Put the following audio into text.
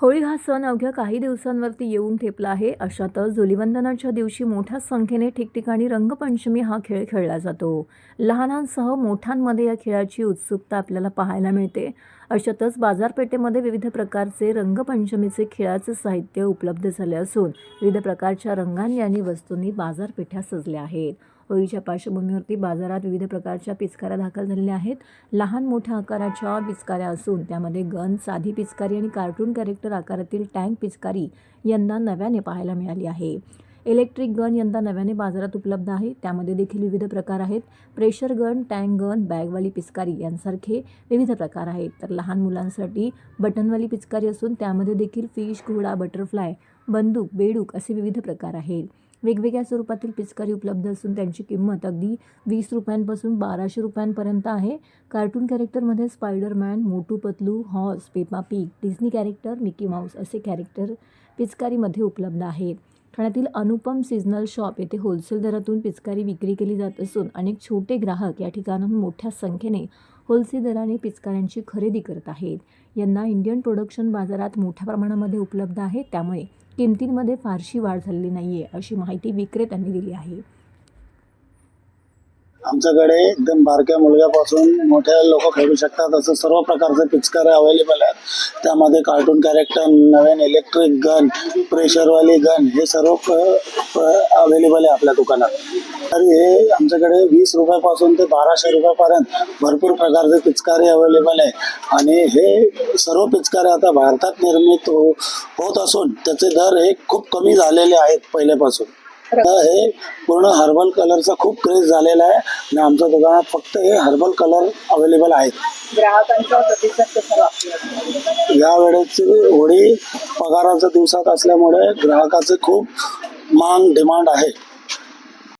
होळी हा सण अवघ्या काही दिवसांवरती येऊन ठेपला आहे. अशातच धुलिवंदनाच्या दिवशी मोठ्या संख्येने ठिकठिकाणी रंगपंचमी हा खेळ खेळला जातो. लहानांसह मोठ्यांमध्ये या खेळाची उत्सुकता आपल्याला पाहायला मिळते. अशातच बाजारपेठेमध्ये विविध प्रकारचे रंगपंचमीचे खेळाचे साहित्य उपलब्ध झाले असून विविध प्रकारच्या रंगांनी आणि वस्तूंनी बाजारपेठा सजल्या आहेत. होळीच्या पार्श्वभूमीवरती बाजारात विविध प्रकारच्या पिचकाऱ्या दाखल झालेल्या आहेत. लहान मोठ्या आकाराच्या पिचकाऱ्या असून त्यामध्ये गन साधी पिचकारी आणि कार्टून कॅरेक्टर आकारातील टँक पिचकारी यंदा नव्याने पाहायला मिळाली आहे. इलेक्ट्रिक गन यंदा नव्याने बाजारात उपलब्ध आहे. त्यामध्ये देखील विविध प्रकार आहेत. प्रेशर गन टँक गन बॅगवाली पिचकारी यांसारखे विविध प्रकार आहेत. तर लहान मुलांसाठी बटनवाली पिचकारी असून त्यामध्ये देखील फिश घोडा बटरफ्लाय बंदूक बेडूक असे विविध प्रकार आहेत. वेगवेगळ्या स्वरूपातील पिचकारी उपलब्ध असून त्यांची किंमत अगदी वीस रुपयांपासून बाराशे रुपयांपर्यंत आहे. Cartoon कॅरेक्टरमध्ये Spiderman Motu Patlu horse Peppa Pig Disney character Mickey Mouse असे कॅरेक्टर पिचकारीमध्ये उपलब्ध आहेत. ठाण्यातील अनुपम सिजनल शॉप येथे होलसेल दरातून पिचकारी विक्री केली जात असून अनेक छोटे ग्राहक या ठिकाणाहून मोठ्या संख्येने होलसेल दराने पिचकाऱ्यांची खरेदी करत आहेत. यांना इंडियन प्रोडक्शन बाजारात मोठ्या प्रमाणामध्ये उपलब्ध आहे. त्यामुळे किमतींमध्ये फारशी वाढ झालेली नाही आहे अशी माहिती विक्रेत्यांनी दिली आहे. आमच्याकडे एकदम बारक्या मुलग्यापासून मोठ्या लोक खेळू शकतात असं सर्व प्रकारचे पिचकारे अवेलेबल आहेत. त्यामध्ये कार्टून कॅरेक्टर नवीन इलेक्ट्रिक गन प्रेशरवाली गन हे सर्व अवेलेबल आहे आपल्या दुकानात. तरी हे आमच्याकडे वीस रुपयापासून ते बाराशे रुपयापर्यंत भरपूर प्रकारचे पिचकारी अवेलेबल आहे. आणि हे सर्व पिचकारे आता भारतात निर्मित हो होत असून त्याचे दर हे खूप कमी झालेले आहेत पहिल्यापासून आता हे पूर्ण हर्बल कलरचा खूप क्रेज झालेला आहे आणि आमच्या दुकानात फक्त हे हर्बल कलर अवेलेबल आहेत. ग्राहकांचा प्रतिसाद कसा वाटतो या वेळेची होळी पगाराच्या दिवसात असल्यामुळे ग्राहकाचे खूप मांग डिमांड आहे.